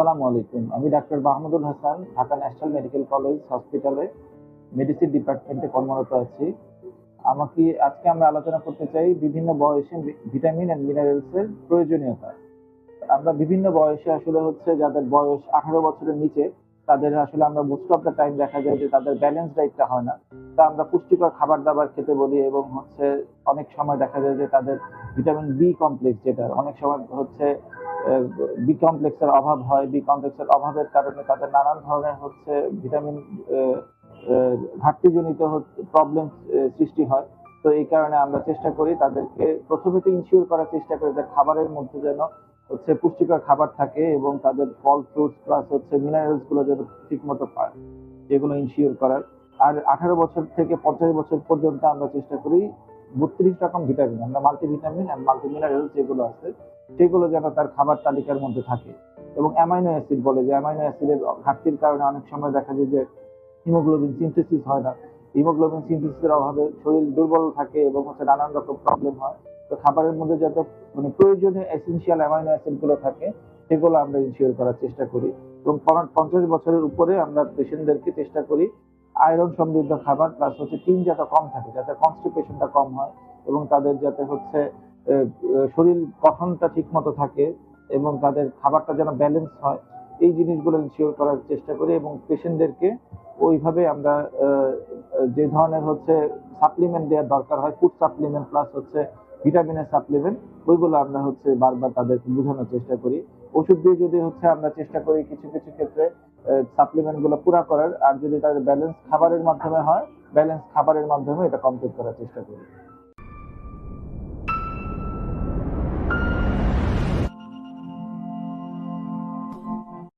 আসসালামু আলাইকুম। আমি doctor Mahmudul Hasan, Dhaka National Medical College হসপিটালে মেডিসিন ডিপার্টমেন্টে কর্মরত আছি। আমাকে আজকে আমরা আলোচনা করতে চাই বিভিন্ন বয়সে ভিটামিন অ্যান্ড মিনারেলস এর প্রয়োজনীয়তা। আমরা বিভিন্ন বয়সে আসলে হচ্ছে যাদের বয়স আঠারো বছরের নিচে, তাদের আসলে আমরা মোস্ট অফ দ্য টাইম দেখা যায় যে তাদের ব্যালেন্স ডাইটটা হয় না। তা আমরা পুষ্টিকর খাবার দাবার খেতে বলি এবং হচ্ছে অনেক সময় দেখা যায় যে তাদের ভিটামিন বি কমপ্লেক্স যেটা, অনেক সময় হচ্ছে বি কমপ্লেক্সের অভাব হয় বি কমপ্লেক্সের অভাবের কারণে তাদের নানান ধরনের হচ্ছে ভিটামিন ঘাটতিজনিত প্রবলেম সৃষ্টি হয়। তো এই কারণে আমরা চেষ্টা করি তাদেরকে প্রথমে তো ইনশিওর করার চেষ্টা করি যে খাবারের মধ্যে যেন হচ্ছে পুষ্টিকর খাবার থাকে এবং তাদের ফল ফ্রুটস প্লাস হচ্ছে মিনারেলসগুলো যেন ঠিক মতো পায়, যেগুলো ইনশিওর করার। আর আঠারো বছর থেকে পঞ্চাশ বছর পর্যন্ত আমরা চেষ্টা করি বত্রিশ রকম ভিটামিন, আমরা মাল্টিভিটামিন অ্যান্ড মাল্টি মিনারেলস যেগুলো আছে, সেগুলো যেন তার খাবার তালিকার মধ্যে থাকে। এবং অ্যামাইনো অ্যাসিড বলে, যে অ্যামাইনো অ্যাসিডের ঘাটতির কারণে অনেক সময় দেখা যায় যে হিমোগ্লোবিন সিনথেসিস হয় না। হিমোগ্লোবিন সিনথেসিসের অভাবে শরীর দুর্বল থাকে এবং হচ্ছে নানান রকম প্রবলেম হয়। তো খাবারের মধ্যে যত মানে প্রয়োজনীয় এসেনশিয়াল অ্যামাইনো অ্যাসিডগুলো থাকে, সেগুলো আমরা ইনশিওর করার চেষ্টা করি। এবং পঞ্চাশ বছরের উপরে আমরা পেশেন্টদেরকে চেষ্টা করি আয়রন সমৃদ্ধ খাবার প্লাস হচ্ছে টিন যাতে কম থাকে, যাতে কনস্টিপেশনটা কম হয় এবং তাদের যাতে হচ্ছে শরীর গঠনটা ঠিক মতো থাকে এবং তাদের খাবারটা যেন ব্যালেন্স হয়, এই জিনিসগুলো ইনশিওর করার চেষ্টা করি এবং পেশেন্টদেরকে ওইভাবে আমরা যে ধরনের হচ্ছে সাপ্লিমেন্ট দেওয়ার দরকার হয় ফুড সাপ্লিমেন্ট প্লাস হচ্ছে ভিটামিনের সাপ্লিমেন্ট ওইগুলো আমরা হচ্ছে বারবার তাদেরকে বোঝানোর চেষ্টা করি। ওষুধ দিয়ে যদি হচ্ছে আমরা চেষ্টা করি কিছু কিছু ক্ষেত্রে সাপ্লিমেন্টগুলো পুরা করার, আর যদি তাদের ব্যালেন্স খাবারের মাধ্যমে হয় ব্যালেন্স খাবারের মাধ্যমে এটা কমপ্লিট করার চেষ্টা করি।